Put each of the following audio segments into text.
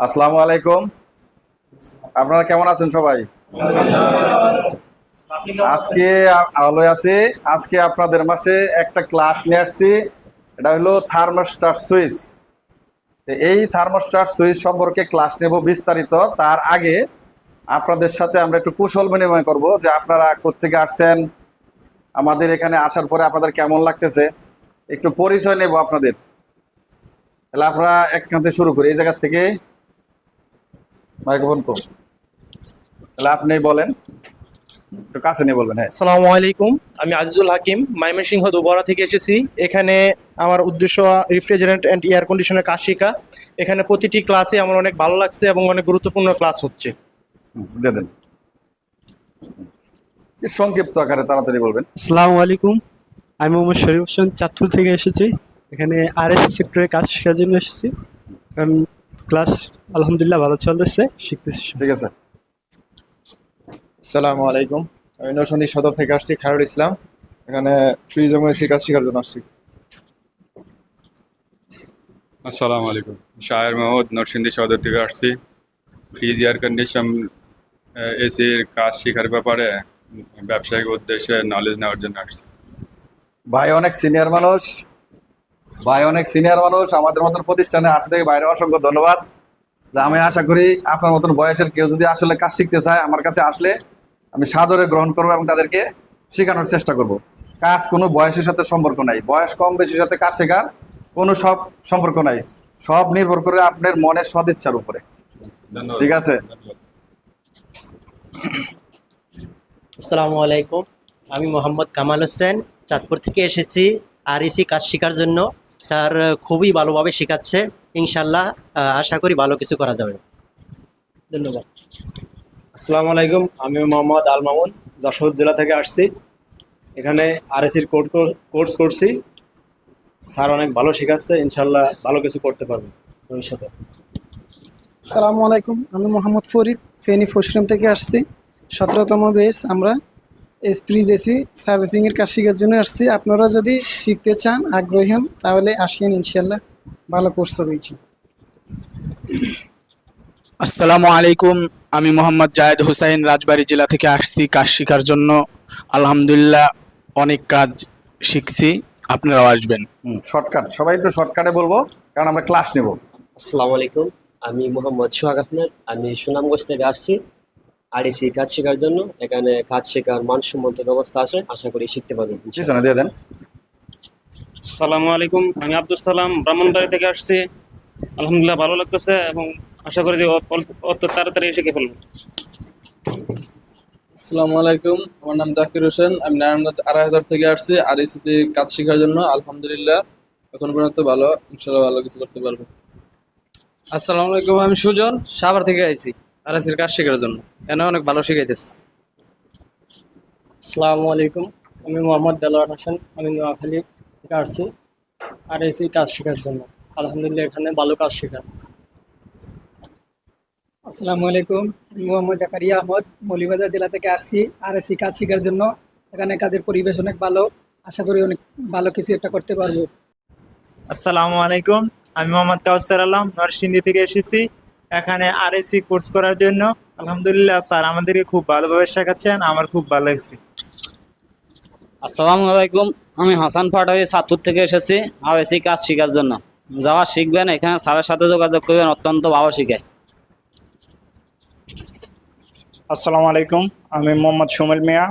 আসসালামু আলাইকুম। আপনারা কেমন আছেন সবাই? আজকে আলোয় আছি। আজকে আপনাদের মাসে একটা ক্লাস নিয়ে আসছি। এটা হলো থার্মোস্টার সুইচ এই থার্মোস্টার সুইচ সম্পর্কে ক্লাস নেব বিস্তারিত। তার আগে আপনাদের সাথে আমরা একটু কুশল বিনিময় করব যে আপনারা কোথেকে আসছেন, আমাদের এখানে আসার পরে আপনাদের কেমন লাগতেছে। একটু পরিচয় নেব আপনাদের। তাহলে আপনারা একখান থেকে শুরু করি। এই জায়গা থেকে মাইক্রোফোন কম। তাহলে আপনি বলেন একটু কাছে নিয়ে বলবেন হ্যাঁ। আসসালামু আলাইকুম আমি আজিজুল হাকিম ময়মনসিংহ দুবরা থেকে এসেছি। এখানে আমার উদ্দেশ্য রিফ্রিজারেন্ট অ্যান্ড এয়ার কন্ডিশনের কাজ শেখা। এখানে প্রতিটি ক্লাসে আমার অনেক ভালো লাগছে এবং অনেক গুরুত্বপূর্ণ ক্লাস হচ্ছে। দেন। সংক্ষিপ্ত আকারে তাড়াতাড়ি বলবেন। আসসালামু আলাইকুম আমি মোহাম্মদ শরীফ হোসেন চাঁদপুর থেকে এসেছি। এখানে আর এস সেক্টরে কাজ শেখার জন্য এসেছি। আমি ক্লাস আলহামদুলিল্লাহ ভালো চলতেছে শিখতেছি ঠিক আছে। আসসালামু আলাইকুম। আমি নরসন্দী সদর থেকে আসছি খায়রুল ইসলাম। এখানে ফ্রিজ এবং এসি কাজ শেখার জন্য আসছি। আসসালামু আলাইকুম। শাহের মাহমুদ নরসিংদী সদর থেকে আসছি। ফ্রিজ এয়ার কন্ডিশন এসির কাজ শেখার ব্যাপারে ব্যবসায়িক উদ্দেশ্যে নলেজ নেওয়ার জন্য আসছি। ভাই অনেক সিনিয়র মানুষ। ভাই অনেক সিনিয়র মানুষ আমাদের মতন প্রতিষ্ঠানে আসছে থেকে বাইরে অসংখ্য ধন্যবাদ। আমি আশা করি আপনার মতন বয়সের কেউ যদি আসলে কাজ শিখতে চায় আমার কাছে আসলে আমি সাদরে গ্রহণ করব এবং তাদেরকে শেখানোর চেষ্টা করব। কাজ কোনো বয়সের সাথে সম্পর্ক নাই। বয়স কম বেশির সাথে কাজ শেখার কোনো সব সম্পর্ক নাই। সব নির্ভর করে আপনার মনের সদিচ্ছার উপরে। ঠিক আছে। আসসালামু আলাইকুম। আমি মোহাম্মদ কামাল হোসেন চাঁদপুর থেকে এসেছি আর ইসি কাজ শেখার জন্য। স্যার খুবই ভালোভাবে শেখাচ্ছে। ইনশাল্লাহ আশা করি ভালো কিছু করা যাবে। ধন্যবাদ। আসসালামু আলাইকুম আমি মোহাম্মদ আল মামুন যশোর জেলা থেকে আসছি। এখানে আরএসির কোর্স কোর্স করছি। স্যার অনেক ভালো শেখাচ্ছে ইনশাল্লাহ ভালো কিছু করতে পারবে ভবিষ্যতে। সালামু আলাইকুম আমি মোহাম্মদ ফরিদ ফেনী ফসরুম থেকে আসছি। সতেরোতম বেস আমরা। ফ্রিজ এসি সার্ভিসিংয়ের কাজ শেখার জন্য আসছি। আপনারা যদি শিখতে চান আগ্রহী হন তাহলে আসেন ইনশাল্লাহ ভালো কোর্স হবে। আসসালামু আলাইকুম। আমি মোহাম্মদ জায়েদ হুসাইন রাজবাড়ী জেলা থেকে আসছি কাজ শেখার জন্য। আলহামদুলিল্লাহ অনেক কাজ শিখছি। আপনারাও আসবেন। শর্টকাট সবাই একটু শর্টকাটে বলব কারণ আমরা ক্লাস নেব। আসসালামু আলাইকুম। আমি মোহাম্মদ সোহাগ আহমেদ আমি সুনামগঞ্জ থেকে আসছি। আরএসি কাজ শেখার জন্য এখানে কাজ শেখার মানসম্মত ব্যবস্থা আছে আশা করি শিখতে পারবেন পিছনে দিয়ে দেন। সালামু আলাইকুম আমি আব্দুল সালাম ব্রাহ্মণবাড়ি থেকে আসছি। আলহামদুলিল্লাহ ভালো লাগতেছে এবং আশা করি যে অত- তাড়াতাড়ি শিখে ফেলব। আসসালামু আলাইকুম আমার নাম জাকির হোসেন আমি নারায়ণগঞ্জ আড়াই হাজার থেকে আসছি আর এসিতে কাজ শেখার জন্য আলহামদুলিল্লাহ এখন পর্যন্ত ভালো ইনশাল্লাহ ভালো কিছু করতে পারব। আসসালামু আলাইকুম আমি সুজন সাভার থেকে আইছি। আরএসির কাজ শেখার জন্য। এখানে অনেক ভালো শিখাইতেছে। আসসালামু আলাইকুম। আমি মোহাম্মদ দেলোয়ার হোসেন আমি নোয়াখালী থেকে আসছি। আরএসি কাজ শেখার জন্য। আলহামদুলিল্লাহ এখানে ভালো কাজ শেখার। আসসালামু আলাইকুম। আমি মোহাম্মদ জাকারিয়া আহমদ মৌলিবাজার জেলা থেকে আসছি আর এসি কাজ শেখার জন্য। এখানে কাজের পরিবেশ অনেক ভালো। আশা করি অনেক ভালো কিছু একটা করতে পারব। আসসালামু আলাইকুম। আমি মোহাম্মদ কাউসার আলম নরসিংদী থেকে এসেছি। এখানে আরএসসি কোর্স করার জন্য। আলহামদুলিল্লাহ স্যার আমাদেরকে খুব ভালোভাবে শেখাচ্ছেন। আমার খুব ভালো লাগছে। আসসালামু আলাইকুম। আমি হাসান ফাটাই সাতুর থেকে এসেছি আরএসি কাজ শেখার জন্য। যাওয়া শিখবেন এখানে স্যারের সাথে যোগাযোগ করবেন অত্যন্ত ভালো শিখায়। আসসালামু আলাইকুম। আমি মোহাম্মদ সুমেল মিয়া।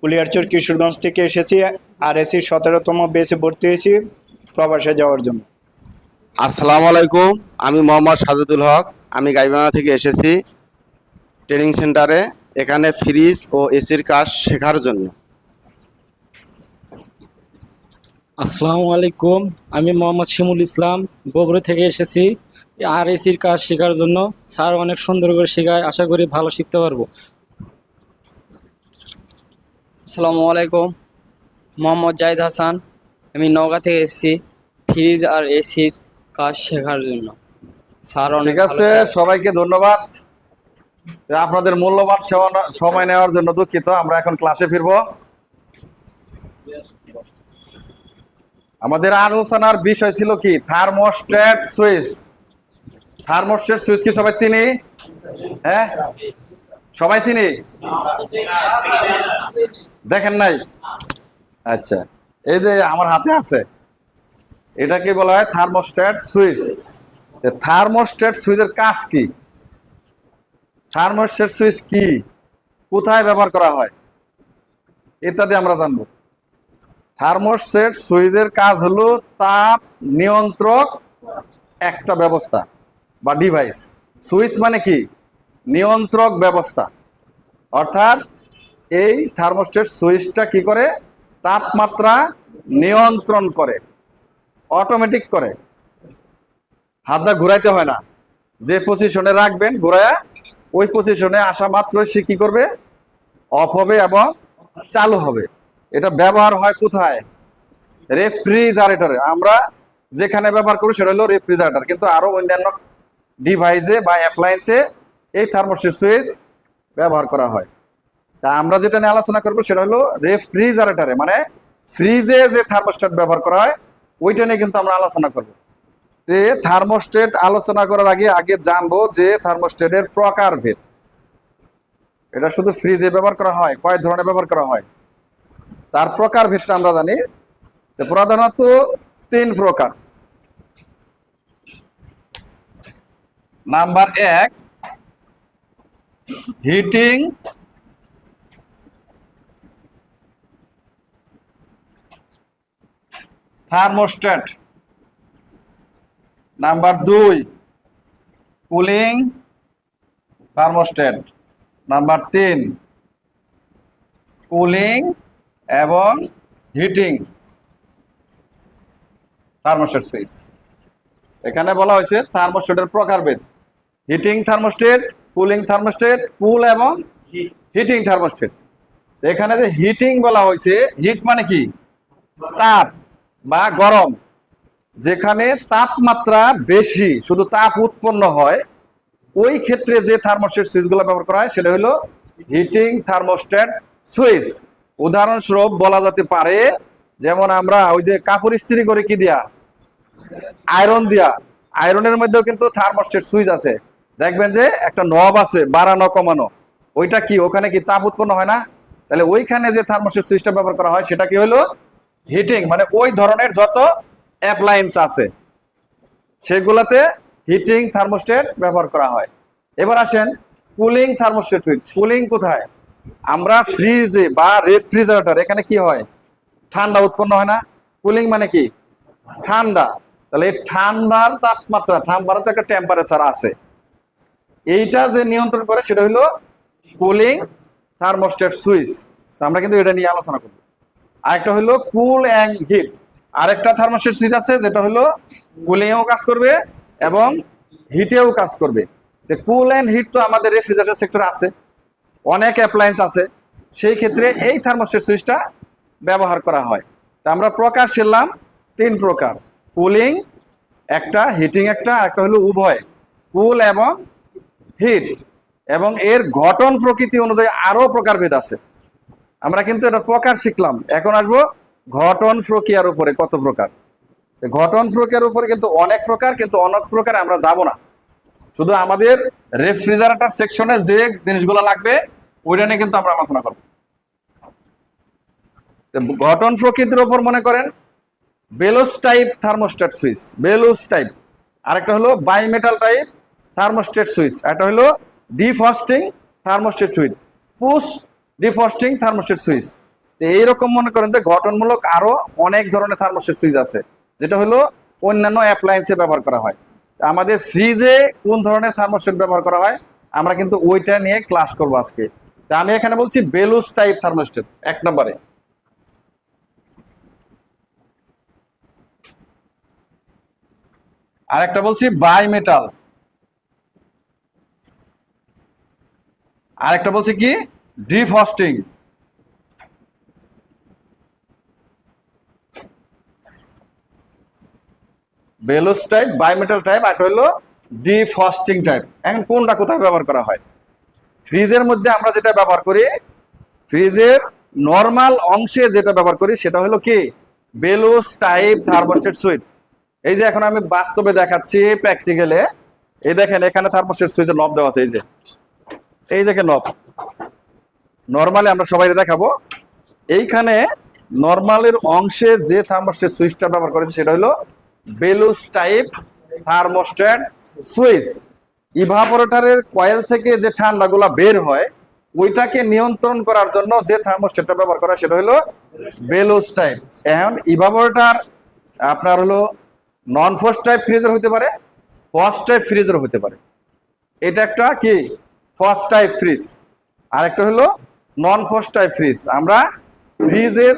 কুলিয়ারচর কিশোরগঞ্জ থেকে এসেছি। আর এসি সতেরোতম বেসে ভর্তি হয়েছি। প্রবাসে যাওয়ার জন্য। আসসালামু আলাইকুম, আমি মোহাম্মদ সাজুদুল হক। আমি গাইবান্ধা থেকে এসেছি ট্রেনিং সেন্টারে, এখানে ফ্রিজ ও এসির কাজ শেখার জন্য। আসসালামু আলাইকুম, আমি মোহাম্মদ শিমুল ইসলাম, বগুড়া থেকে এসেছি। আর এসির কাজ শেখার জন্য স্যার অনেক সুন্দর করে শেখায়, আশা করি ভালো শিখতে পারব। আসসালামু আলাইকুম, মোহাম্মদ জাহিদ হাসান। আমি নওগাঁ থেকে এসেছি, ফ্রিজ আর এসির কাজ শেখার জন্য। স্যার ঠিক আছে সবাইকে ধন্যবাদ। আপনাদের মূল্যবান সময় নেওয়ার জন্য দুঃখিত আমরা এখন ক্লাসে ফিরবো। আমাদের আলোচনার বিষয় ছিল কি? Thermostat switch. থার্মোস্টেট সুইচ কি সবাই চিনি? হ্যাঁ? সবাই চিনি? দেখেন নাই? আচ্ছা এই যে আমার হাতে আছে। এটাকে বলা হয় থার্মোস্ট্যাট সুইচ। থার্মোস্ট্যাট সুইচের কাজ কি? থার্মোস্ট্যাট সুইচ কি? কোথায় ব্যবহার করা হয়? ইত্যাদি আমরা জানব। থার্মোস্ট্যাট সুইচের কাজ হলো তাপ নিয়ন্ত্রক একটা ব্যবস্থা বা ডিভাইস সুইচ মানে কি? নিয়ন্ত্রক ব্যবস্থা। অর্থাৎ এই থার্মোস্ট্যাট সুইচটা কি করে? তাপমাত্রা নিয়ন্ত্রণ করে। অটোমেটিক করে। হাতটা ঘুরাইতে হয় না। যে পজিশনে রাখবেন, ঘুরায়া ওই পজিশনে আসা মাত্র সে কি করবে? অফ হবে এবং চালু হবে। এটা ব্যবহার হয় কোথায়? রেফ্রিজারেটরে আমরা যেখানে ব্যবহার করি সেটা হলো রেফ্রিজারেটর কিন্তু আরও অন্যান্য ডিভাইসে বা অ্যাপ্লায়েন্সে এই থার্মোস্টেট সুইচ ব্যবহার করা হয়। তা আমরা যেটা নিয়ে আলোচনা করব সেটা হলো রেফ্রিজারেটরে মানে ফ্রিজে যে থার্মোস্টেট ব্যবহার করা হয় ওইটা নিয়ে কিন্তু আমরা আলোচনা করব। তে থার্মোস্টেট আলোচনা করার আগে আগে জানব যে থার্মোস্টেটের প্রকারভেদ এটা শুধু ফ্রিজে ব্যবহার করা হয় কয় ধরনের ব্যবহার করা হয়। তার প্রকারভেদটা আমরা জানি। তো প্রধানত তিন প্রকার। নাম্বার এক হিটিং থার্মোস্ট্যাট নাম্বার দুই কুলিং থার্মোস্ট্যাট নাম্বার তিন কুলিং এবং হিটিং থার্মোস্ট্যাট সুইচ এখানে বলা হয়েছে থার্মোস্ট্যাটের প্রকারভেদ। Heating thermostat cooling thermostat cool এবং হিটিং থার্মোস্টেট এখানে যে হিটিং বলা হয়েছে হিট মানে কি? তাপ। বা গরম, যেখানে তাপমাত্রা বেশি, শুধু তাপ উৎপন্ন হয়, ওই ক্ষেত্রে যে থার্মোস্টেট সুইচগুলো ব্যবহার করা হয়, সেটা হলো হিটিং থার্মোস্ট্যাট সুইচ। উদাহরণস্বরূপ বলা যেতে পারে, যেমন আমরা ওই যে কাপড় ইস্ত্রি করে কি দিয়া? আয়রন দিয়া। আয়রনের মধ্যেও কিন্তু থার্মোস্টেট সুইচ আছে। দেখবেন যে একটা নব আছে বাড়ানো কমানো। ওইটা কি? ওখানে কি তাপ উৎপন্ন হয় না? তাহলে ওইখানে যে থার্মোস্টেট সুইচটা ব্যবহার করা হয়, সেটা কি হলো? হিটিং মানে ওই ধরনের যত অ্যাপ্লায়েন্স আছে, সেগুলাতে হিটিং থার্মোস্টেট ব্যবহার করা হয়। এবার আসেন কুলিং থার্মোস্টেট কুলিং কোথায়? আমরা ফ্রিজে বা রেফ্রিজারেটর এখানে কি হয়? ঠান্ডা উৎপন্ন হয় না। কুলিং মানে কি? ঠান্ডা। তাহলে ঠান্ডার তাপমাত্রা, ঠান্ডার একটা টেম্পারেচার আছে। এইটা যে নিয়ন্ত্রণ করে, সেটা হলো কুলিং থার্মোস্টেট সুইচ আমরা কিন্তু এটা নিয়ে আলোচনা করব। আরেকটা হলো কুল অ্যান্ড হিট আরেকটা থার্মোস্টেট সুইচ আছে, যেটা হলো কুলিংয়েও কাজ করবে এবং হিটেও কাজ করবে। কুল অ্যান্ড হিট তো আমাদের রেফ্রিজারেটর সেক্টরে আছে, অনেক অ্যাপ্লায়েন্স আছে। সেই ক্ষেত্রে এই থার্মোস্টেট সুইচটা ব্যবহার করা হয়। তা আমরা প্রকার শিখলাম তিন প্রকার। কুলিং একটা হিটিং একটা একটা হলো উভয়। কুল এবং হিট এবং এর গঠন প্রকৃতি অনুযায়ী আরও প্রকারভেদ আছে। আমরা কিন্তু এটা প্রকার শিখলাম। এখন আসব ঘটন প্রক্রিয়ার উপরে কত প্রকার। ঘটন প্রক্রিয়ার উপরে কিন্তু অনেক প্রকার, কিন্তু অনেক প্রকার আমরা যাব না। শুধু আমাদের রেফ্রিজারেটর সেকশনে যে জিনিসগুলো লাগবে, ওইটা নিয়ে কিন্তু আমরা আলোচনা করব। গঠন প্রকৃতির উপর মনে করেন bellows type thermostat switch bellows type আরেকটা হলো বাইমেটাল টাইপ থার্মোস্ট্যাট সুইচ একটা হলো defrosting thermostat switch push defrosting thermostat switch তো এইরকম মনে করেন যে গঠনমূলক আরও অনেক ধরনের থার্মোস্ট্যাট সুইচ আছে, যেটা হলো অন্যান্য অ্যাপ্লায়েন্সে ব্যবহার করা হয়। আমাদের ফ্রিজে কোন ধরনের থার্মোস্ট্যাট ব্যবহার করা হয়, আমরা কিন্তু ওইটা নিয়ে ক্লাস করব আজকে। তা আমি এখানে বলছি বেলুস টাইপ থার্মোস্ট্যাট এক নম্বরে। আর একটা বলছি বাই মেটাল আর একটা বলছি কি? ডিফস্টিং বেলোস টাইপ বায়োমেটাল টাইপ আর হলো ডিফস্টিং টাইপ এখন কোনটা কোথায় ব্যবহার করা হয়? ফ্রিজের মধ্যে আমরা যেটা ব্যবহার করি ফ্রিজের নর্মাল অংশে যেটা ব্যবহার করি, সেটা হলো কি? বেলোস টাইপ থার্মোস্টেট সুইট এই যে এখন আমি বাস্তবে দেখাচ্ছি প্র্যাকটিক্যালে এই দেখেন, এখানে থার্মোস্টেট সুইচের নব দেওয়া আছে, এই যে। এই দেখেন নব নর্মালি আমরা সবাই দেখাবো। এইখানে নর্মালের অংশে যে থার্মোস্টেট সুইচটা ব্যবহার করেছে সেটা হলো বেলুস টাইপ থার্মোস্ট্যাট সুইচ ইভাপোরেটরের কয়েল থেকে যে ঠান্ডাগুলা বের হয়, ওইটাকে নিয়ন্ত্রণ করার জন্য যে থার্মোস্ট্যাটটা ব্যবহার করা সেটা হলো বেলুস টাইপ এখন ইভাপোরেটর আপনার হলো নন ফোর্স টাইপ ফ্রিজার হতে পারে ফার্স্ট টাইপ ফ্রিজার হতে পারে। এটা একটা কি? ফার্স্ট টাইপ ফ্রিজ আর একটা হলো নন টাইপ ফ্রিজ আমরা ফ্রিজের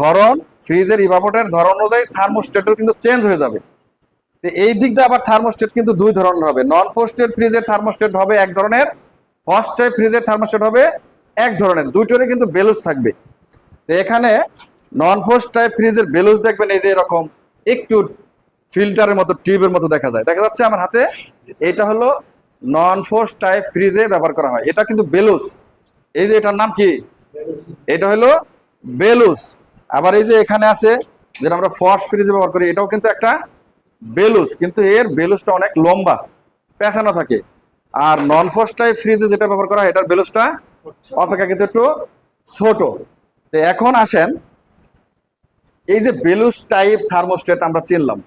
ধরন ফ্রিজের ইভাপোরেটর ধরন অনুযায়ী থার্মোস্টেটও কিন্তু চেঞ্জ হয়ে যাবে। তো এই দিকটা আবার থার্মোস্টেট কিন্তু দুই ধরনের হবে। নন পোস্টেড ফ্রিজের থার্মোস্টেট হবে এক ধরনের টাইপ ফ্রিজের থার্মোস্টেট হবে এক ধরনের। দুইটারই কিন্তু বেলুস থাকবে। তো এখানে নন পোস্ট টাইপ ফ্রিজের বেলুস দেখবেন, এই যে এরকম একটু ফিল্টারের মতো টিউবের মতো দেখা যায়। দেখা যাচ্ছে আমার হাতে, এটা হলো নন ফোর্স টাইপ ফ্রিজে ব্যবহার করা হয়। এটা কিন্তু বেলুস এই যে এটার নাম কি? এটা হলো বেলুস আবার এই যে এখানে আছে, যেটা আমরা ফস ফ্রিজে ব্যবহার করি, এটাও কিন্তু একটা বেলুস কিন্তু এর বেলুসটা অনেক লম্বা, পেঁচানো থাকে। আর নন ফোর্স টাইপ ফ্রিজে যেটা ব্যবহার করা হয়, এটার বেলুসটা অপেক্ষা কিন্তু একটু ছোট। তো এখন আসেন, এই যে বেলুস টাইপ থার্মোস্টেট আমরা চিনলাম।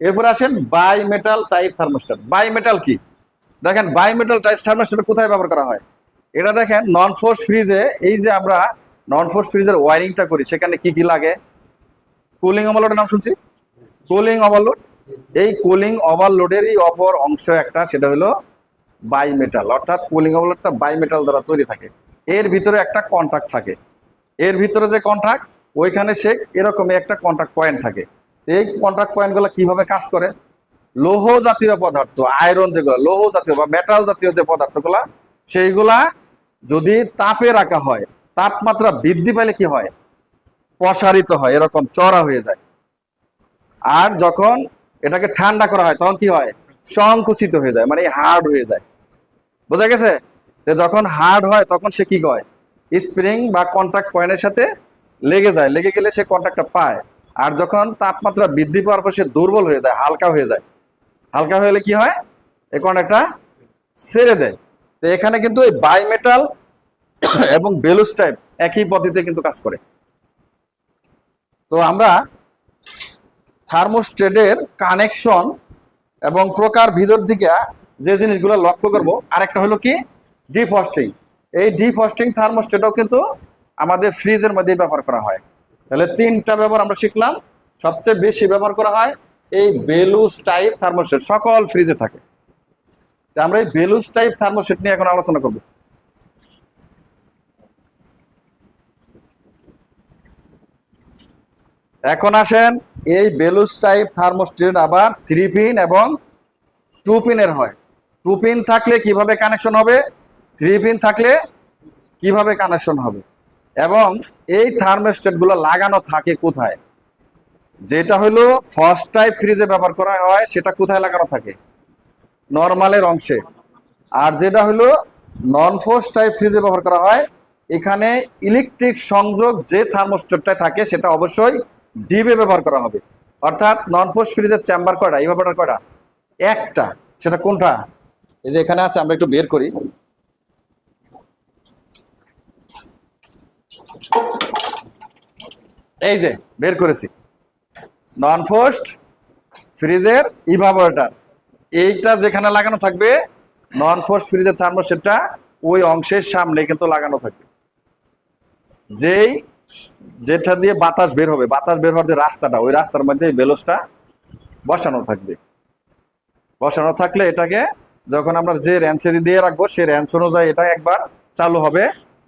এরপর আসেন bimetal type thermostat bimetal কি? দেখেন বাই মেটাল টাইপ থার্মোস্টেট কোথায় ব্যবহার করা হয়? এটা দেখেন নন ফোর্স ফ্রিজে এই যে আমরা নন ফোর্স ফ্রিজের ওয়ারিংটা করি, সেখানে কি কি লাগে? কুলিং ওভারলোডের নাম শুনছি? কুলিং ওভারলোড এই কুলিং ওভারলোডেরই অপর অংশ একটা, সেটা হলো বাই মেটাল অর্থাৎ কুলিং ওভারলোডটা বাই মেটাল দ্বারা তৈরি থাকে। এর ভিতরে একটা কন্ট্রাক্ট থাকে। এর ভিতরে যে কন্ট্রাক্ট ওইখানে সে এরকমই একটা কন্ট্রাক্ট পয়েন্ট থাকে। এই কন্ট্রাক্ট পয়েন্টগুলো কীভাবে কাজ করে? লৌহ জাতীয় পদার্থ আয়রন যেগুলো, লৌহ জাতীয় বা মেটাল জাতীয় যে পদার্থগুলা, সেইগুলা যদি তাপে রাখা হয়, তাপমাত্রা বৃদ্ধি পেলে কি হয়? প্রসারিত হয়, এরকম চড়া হয়ে যায়। আর যখন এটাকে ঠান্ডা করা হয়, তখন কি হয়? সংকুচিত হয়ে যায় মানে হার্ড হয়ে যায়। বোঝা গেছে? যে যখন হার্ড হয়, তখন সে কি হয় স্প্রিং বা কন্ট্রাক্ট পয়েন্টের সাথে লেগে যায়, লেগে গেলে সে কন্ট্রাক্টটা পায়। আর যখন তাপমাত্রা বৃদ্ধি পাওয়ার পর সে দুর্বল হয়ে যায়, হালকা হয়ে যায়, হালকা হয়ে গেলে কি হয়? এই কন্ট্রাক্টটা ছেড়ে দেয়। তো এখানে কিন্তু এই বাইমেটাল এবং বেলুস টাইপ একই পদ্ধতিতে কিন্তু কাজ করে। তো আমরা থার্মোস্টেটের কানেকশন এবং প্রকার ভিতর দিকে যে জিনিসগুলো লক্ষ্য করব, আরেকটা হলো কি? ডিফস্টিং এই ডিফস্টিং থার্মোস্টেটও কিন্তু আমাদের ফ্রিজের মধ্যে ব্যবহার করা হয়। তাহলে তিনটা ব্যবহার আমরা শিখলাম। সবচেয়ে বেশি ব্যবহার করা হয় এই বেলুস টাইপ থার্মোস্টেট সকল ফ্রিজে থাকে। আমরা এই বেলুস টাইপ থার্মোস্টেট নিয়ে এখন আলোচনা করব। এখন আসেন, এই বেলুস টাইপ থার্মোস্টেট আবার থ্রি পিন এবং টু পিনের হয়। টু পিন থাকলে কীভাবে কানেকশন হবে? থ্রি পিন থাকলে কীভাবে কানেকশন হবে? এবং এই থার্মোস্টেটগুলো লাগানো থাকে কোথায়? যেটা হলো ফার্স্ট টাইপ ফ্রিজে ব্যবহার করা হয়, সেটা কোথায় লাগানো থাকে? নর্মালের অংশে। আর যেটা হলো নন ফোর্স টাইপ ফ্রিজে ব্যবহার করা হয়। এখানে ইলেকট্রিক সংযোগ যে থার্মোস্টেটটায় থাকে, সেটা অবশ্যই ডিবে ব্যবহার করা হবে। অর্থাৎ নন ফোর্স ফ্রিজের চেম্বার কয়টা ইভাপোরেটর কয়টা? একটা। সেটা কোনটা? এই যে এখানে আছে, আমরা একটু বের করি। এই যে, বের করেছি। নন ফোস্ট ফ্রিজের ইভাপোরেটর এইটা যেখানে লাগানো থাকবে নন ফোর্স ফ্রিজের থার্মোস্টেটটা ওই অংশের সামনে কিন্তু লাগানো থাকবে। যেই, যেটা দিয়ে বাতাস বের হবে, বাতাস বের হওয়ার যে রাস্তাটা, ওই রাস্তার মধ্যে বেলসটা বসানো থাকবে। বসানো থাকলে এটাকে যখন আমরা যে র্যাঞ্চে দিয়ে রাখব, সেই র্যাঞ্চ অনুযায়ী এটা একবার চালু হবে,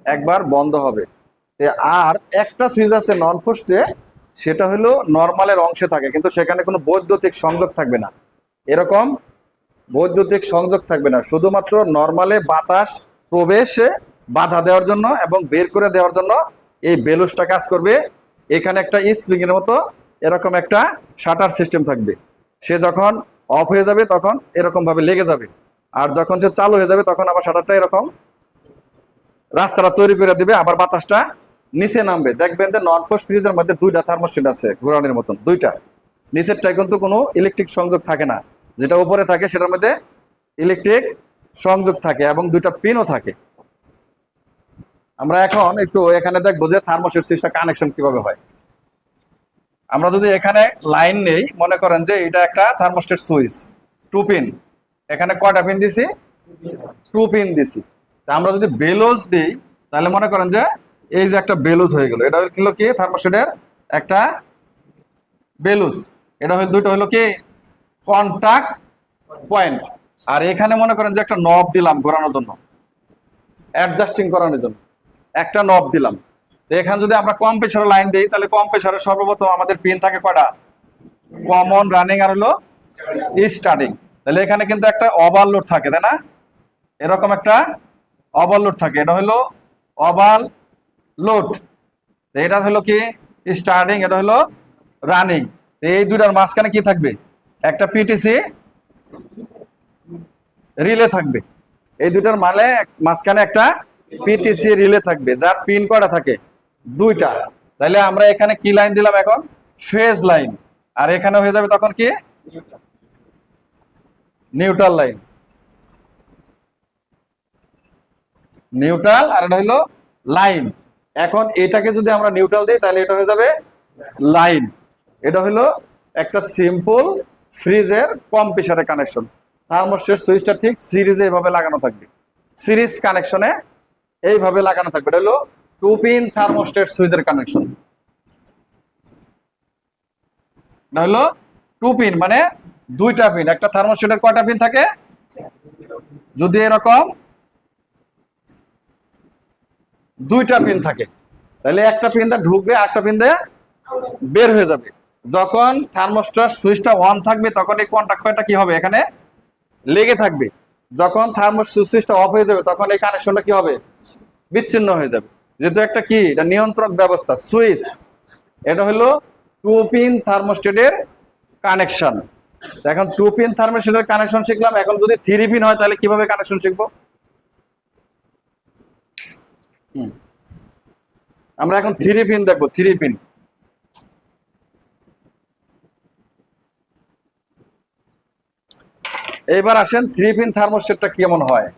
একবার বন্ধ হবে। আর একটা সুইচ আছে নন ফোস্টে সেটা হলো নর্মালের অংশে থাকে, কিন্তু সেখানে কোনো বৈদ্যুতিক সংযোগ থাকবে না। এরকম বৈদ্যুতিক সংযোগ থাকবে না। শুধুমাত্র নর্মালে বাতাস প্রবেশে বাধা দেওয়ার জন্য এবং বের করে দেওয়ার জন্য এই বেলুসটা কাজ করবে। এখানে একটা স্প্রিং এর মতো এরকম একটা শাটার সিস্টেম থাকবে। সে যখন অফ হয়ে যাবে তখন এরকম ভাবে লেগে যাবে। আর যখন সে চালু হয়ে যাবে তখন আবার শাটারটা এরকম রাস্তাটা তৈরি করে দিবে, আবার বাতাসটা নিচে নামবে। দেখবেন যে নন ফোর্স ফ্রিজের মধ্যে দুইটা থার্মোস্টেট আছে ঘোরানোর মতন, দুইটা। নিচেরটায় কিন্তু কোনো ইলেকট্রিক সংযোগ থাকে না। যেটা উপরে থাকে, সেটার মধ্যে ইলেকট্রিক সংযোগ থাকে এবং দুইটা পিনও থাকে। আমরা এখন একটু এখানে দেখব যে থার্মোস্টেট সুইচটা কানেকশন কীভাবে হয়। আমরা যদি এখানে লাইন নেই, মনে করেন যে এটা একটা থার্মোস্টেট সুইচ টু পিন এখানে কটা পিন দিছি? টু পিন দিছি। তা আমরা যদি বেলোজ দিই, তাহলে মনে করেন যে এই যে একটা বেলুজ হয়ে গেল, এটা হলো কি? থার্মোস্টেটের একটা বেলুজ এটা হলো দুটো হলো কি? কন্টাক্ট পয়েন্ট আর এখানে মনে করেন যে একটা নব দিলাম ঘোরানোর জন্য। অ্যাডজাস্টিং করানোর জন্য। একটা নব দিলাম। তো এখানে যদি আমরা কম প্রেশারে লাইন দিই, তাহলে কম প্রেশারে সর্বপ্রথম আমাদের পিন থাকে কয়টা? কমন রানিং আর হলো স্টার্টিং তাহলে এখানে কিন্তু একটা ওভারলোড থাকে, তাই না? এরকম একটা ওভারলোড থাকে। এটা হলো ওভার লোড এটা হলো কি? স্টার্টিং এটা হলো রানিং এই দুটার মাঝখানে কি থাকবে? একটা পিটিসি রিলে থাকবে। এই দুটার মালে মাঝখানে একটা পিটিসি রিলে থাকবে, যার পিন করা থাকে দুইটা। তাহলে আমরা এখানে কি লাইন দিলাম এখন? ফেজ লাইন আর এখানে হয়ে যাবে তখন কি? নিউট্রাল লাইন নিউট্রাল আর এটা হলো লাইন এখন এটাকে যদি আমরা নিউট্রাল দিই তাহলে এটা হয়ে যাবে লাইন এটা হলো একটা সিম্পল ফ্রিজের কম প্রেশারের কানেকশন থার্মোস্টেট সুইচটা ঠিক সিরিজে এইভাবে লাগানো থাকবে। সিরিজ কানেকশনে এইভাবে লাগানো থাকবে। এটা হলো টু পিন থার্মোস্টেট সুইচের কানেকশন না হলো টু পিন মানে দুইটা পিন একটা থার্মোস্টেটের কয়টা পিন থাকে? যদি এরকম দুইটা পিন থাকে, তাহলে একটা পিন দিয়ে ঢুকবে একটা পিন দিয়ে বের হয়ে যাবে। যখন থার্মোস্টার সুইচটা অন থাকবে, তখন এই কন্টাক্ট কয়টা কি হবে? এখানে লেগে থাকবে। যখন থার্মোস্টার সুইচটা অফ হয়ে যাবে, তখন এই কানেকশনটা কি হবে? বিচ্ছিন্ন হয়ে যাবে। যেহেতু একটা কি? এটা নিয়ন্ত্রক ব্যবস্থা সুইচ এটা হলো টু পিন থার্মোস্টেটের কানেকশন এখন টু পিন থার্মোস্টেটের কানেকশন শিখলাম। এখন যদি থ্রি পিন হয়, তাহলে কীভাবে কানেকশন শিখব। আমরা এখন থ্রি পিন দেখব থ্রি পিন এবার আসেন থ্রি পিন থার্মোস্টেটটা কেমন হয়?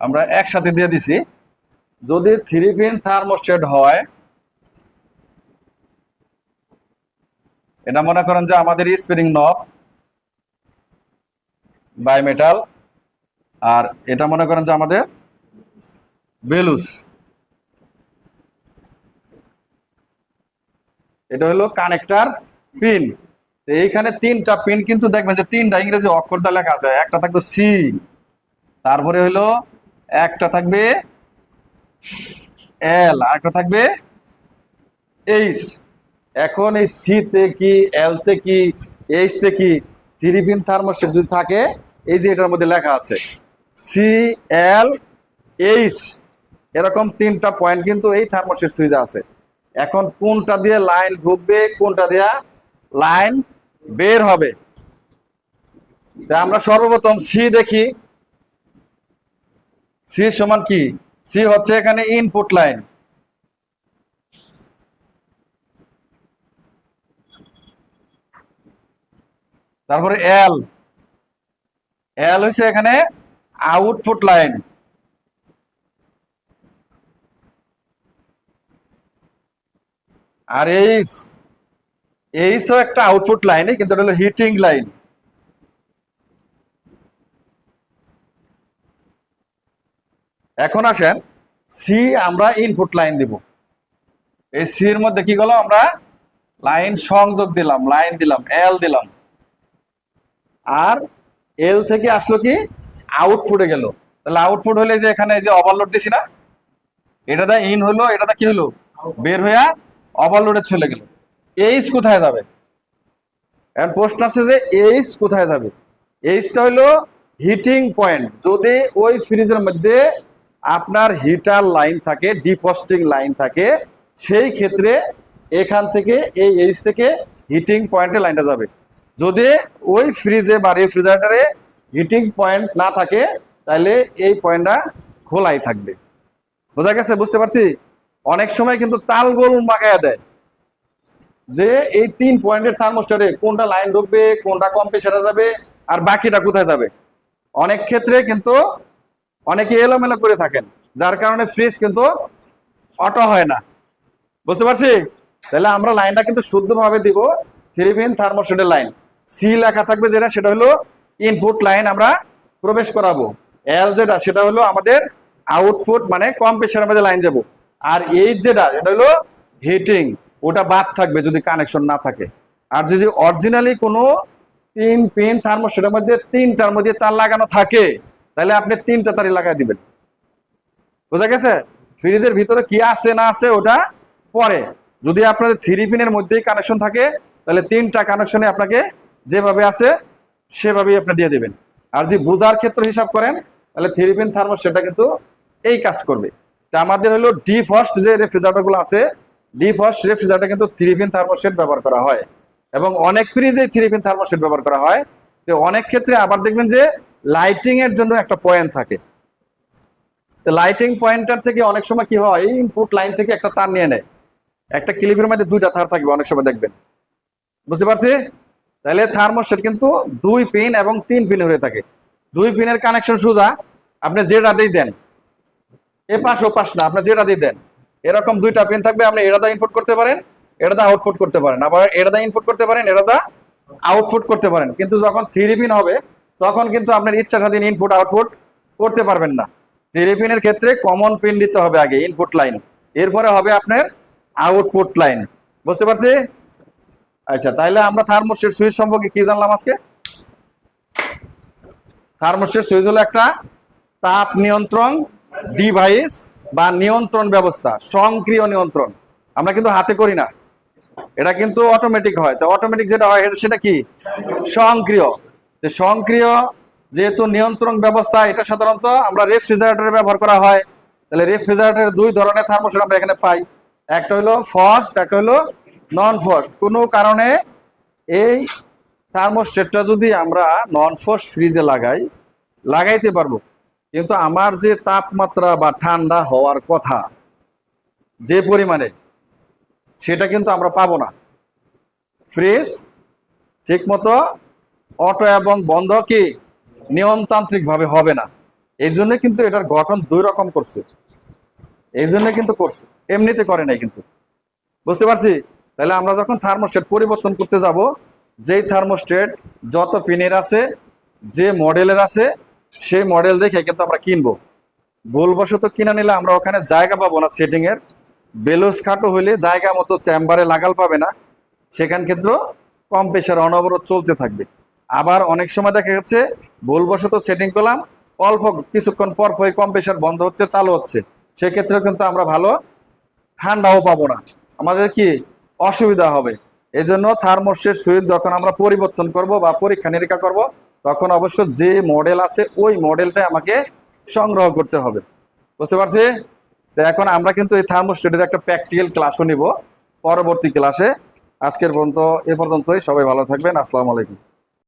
আমরা একসাথে দিয়ে দিছি। যদি থ্রি পিন থার্মোস্টেট হয় এটা মনে করেন যে আমাদের স্প্রিং নব বাই মেটাল আর এটা মনে করেন যে আমাদের বেলুস এটা হলো কানেক্টার পিন এইখানে তিনটা পিন কিন্তু দেখবেন যে তিনটা ইংরেজি অক্ষর দ্বারা লেখা আছে, একটা থাকবে সি তারপরে হলো একটা থাকবে এল আর একটা থাকবে এইচ এখন এই সি তে কি এল তে কি এইচ তে কি থ্রি পিন যদি থাকে, এই যে এটার মধ্যে লেখা আছে সি এল এইচ এরকম তিনটা পয়েন্ট কিন্তু এই থার্মোস্টেট সুইচে আছে। এখন কোনটা দিয়ে লাইন ঢুকবে কোনটা দিয়ে লাইন বের হবে? তা আমরা সর্বপ্রথম সি দেখি। সি সমান কি? সি হচ্ছে এখানে ইনপুট লাইন তারপরে এল এল হচ্ছে এখানে আউটপুট লাইন আর এইচ এইচও একটা আউটপুট লাইনে কিন্তু এটা হলো হিটিং লাইন এখন আসেন সি আমরা ইনপুট লাইন দিব। এই সি সির মধ্যে কি গেল আমরা? লাইন সংযোগ দিলাম লাইন দিলাম এল দিলাম। আর এল থেকে আসলো কি? আউটপুটে গেল। তাহলে আউটপুট হলে যে এখানে যে ওভারলোড দিছি না? এটা দা ইন হলো এটাতে কি হলো? বের হইয়া ওভারলোডে চলে গেল। এইচ কোথায় যাবে? এখন প্রশ্ন আসছে যে এইচ কোথায় যাবে? এইচটা হলো হিটিং পয়েন্ট যদি ওই ফ্রিজের মধ্যে আপনার হিটার লাইন থাকে ডিফস্টিং লাইন থাকে, সেই ক্ষেত্রে এখান থেকে এই এইচ থেকে হিটিং পয়েন্টে লাইনটা যাবে। যদি ওই ফ্রিজে বা রেফ্রিজারেটরে হিটিং পয়েন্ট না থাকে তাহলে এই পয়েন্টটা খোলাই থাকবে। বোঝা গেছে? বুঝতে পারছি? অনেক সময় কিন্তু তালগোল মাগায়া দেয়। যে এই তিন পয়েন্টের থার্মোস্টারে কোনটা লাইন ঢুকবে, কোনটা কম্প্রেসারে যাবে, আর বাকিটা কোথায় যাবে? অনেক ক্ষেত্রে কিন্তু অনেকে এলোমেলো করে থাকেন, যার কারণে ফ্রিজ কিন্তু অটো হয় না। বুঝতে পারছি? তাহলে আমরা লাইনটা কিন্তু শুদ্ধভাবে দিব থ্রি পিন থার্মোস্টেটের লাইন সি লেখা থাকবে যেটা, সেটা হলো ইনপুট লাইন আমরা প্রবেশ করাবো। এল যেটা, সেটা হলো আমাদের আউটপুট মানে কম্প্রেসারের মধ্যে লাইন যাব। আর এইচ যেটা এটা হলো হিটিং ওটা বাদ থাকবে যদি কানেকশন না থাকে। আর যদি অরিজিনালি কোনো তিন পিন থার্মোস্টেটের মধ্যে তিনটার মধ্যে তার লাগানো থাকে, তাহলে আপনি তিনটা তারই লাগাই দিবেন। বোঝা গেছে? ফ্রিজের ভিতরে কি আছে না আছে ওটা পরে। যদি আপনাদের থ্রি পিনের মধ্যেই কানেকশন থাকে, তাহলে তিনটা কানেকশনে আপনাকে যেভাবে আছে, সেভাবেই আপনি দিয়ে দেবেন। আর যদি বোঝার ক্ষেত্রে হিসাব করেন, তাহলে থ্রি পিন থার্মোস সেটা কিন্তু এই কাজ করবে। তা আমাদের হলো ডি ফার্স্ট যে রেফ্রিজারেটরগুলো আছে ডি ফার্স্ট রেফ্রিজারেটর কিন্তু থ্রি পিন থার্মোসেট ব্যবহার করা হয়। এবং অনেক ফ্রিজে থ্রি পিন থার্মোসেট ব্যবহার করা হয়। তো অনেক ক্ষেত্রে আবার দেখবেন যে লাইটিং এর জন্য একটা পয়েন্ট থাকে। তো লাইটিং পয়েন্টার থেকে অনেক সময় কি হয়, ইনপুট লাইন থেকে একটা তার নিয়ে নেয়। একটা ক্লিপের মধ্যে দুইটা তার থাকবে অনেক সময় দেখবেন। বুঝতে পারছি? তাহলে থার্মোস্টেট কিন্তু দুই পিন এবং তিন পিন হয়ে থাকে। দুই পিনের কানেকশন সোজা, আপনি যেটাতেই দেন এ পাশ ও পাশ না, আপনি যেটাতেই দেন, এরকম দুইটা পিন থাকবে, আপনি এটাদা ইনপুট করতে পারেন এটাদা আউটপুট করতে পারেন, আবার এটাদা ইনপুট করতে পারেন এটাদা আউটপুট করতে পারেন। কিন্তু যখন থ্রি পিন হবে, তখন কিন্তু আপনার ইচ্ছা স্বাধীন ইনপুট আউটপুট করতে পারবেন না। থ্রি পিনের ক্ষেত্রে কমন পিন দিতে হবে আগে ইনপুট লাইন এরপরে হবে আপনার আউটপুট লাইন বুঝতে পারছি? আচ্ছা তাহলে আমরা থার্মোস্টেট সুইচ সম্পর্কে কি জানলাম আজকে? থার্মোস্টেট সুইচ হলো একটা তাপ নিয়ন্ত্রণ ডিভাইস বা নিয়ন্ত্রণ ব্যবস্থা, স্বয়ংক্রিয় নিয়ন্ত্রণ। আমরা কিন্তু হাতে করি না। এটা কিন্তু অটোমেটিক হয়। তো অটোমেটিক যেটা হয় সেটা কি? তো স্বয়ংক্রিয় যেহেতু নিয়ন্ত্রণ ব্যবস্থা, এটা সাধারণত আমরা রেফ্রিজারেটরে ব্যবহার করা হয়। তাহলে রেফ্রিজারেটরের দুই ধরনের থার্মোস্টেট আমরা এখানে পাই। একটা হলো ফার্স্ট একটা হলো নন ফার্স্ট কোনো কারণে এই থার্মোস্টেটটা যদি আমরা নন ফার্স্ট ফ্রিজে লাগাই, লাগাইতে পারব। কিন্তু আমার যে তাপমাত্রা বা ঠান্ডা হওয়ার কথা, যে পরিমাণে, সেটা কিন্তু আমরা পাবো না। ফ্রিজ ঠিক মতো অটো এবং বন্ধ কি নিয়মতান্ত্রিক ভাবে হবে না। এই জন্য কিন্তু এটার গঠন দুই রকম করছে। এই জন্য কিন্তু করছে। এমনিতে করে নাই কিন্তু। বুঝতে পারছি? তাহলে আমরা যখন থার্মোস্টেট পরিবর্তন করতে যাব, যেই থার্মোস্টেট যত পিনের আছে, যে মডেলের আছে, সেই মডেল দেখে কিন্তু আমরা কিনবো। ভুলবশত কিনা নিলে আমরা ওখানে জায়গা পাবো না সেটিং এর বেলুস খাটো হইলে জায়গা মতো চেম্বারে লাগাল পাবে না। সেখান ক্ষেত্রে কম প্রেশার অনবরত চলতে থাকবে। আবার অনেক সময় দেখা যাচ্ছে, ভুলবশত সেটিং করলাম, অল্প কিছুক্ষণ পর পর কম প্রেশার বন্ধ হচ্ছে, চালু হচ্ছে। সেক্ষেত্রেও কিন্তু আমরা ভালো ঠান্ডাও পাবো না। আমাদের কি অসুবিধা হবে। এই জন্য থার্মোস্টেট সুইচ যখন আমরা পরিবর্তন করব বা পরীক্ষা নিরীক্ষা করব, তখন অবশ্য যে মডেল আছে, ওই মডেলটা আমাকে সংগ্রহ করতে হবে। বুঝতে পারছি? তো এখন আমরা কিন্তু এই থার্মোস্টেটের একটা প্র্যাকটিক্যাল ক্লাসও নিব। পরবর্তী ক্লাসে। আজকের পর্যন্ত, এ পর্যন্তই। সবাই ভালো থাকবেন। আসসালামু আলাইকুম।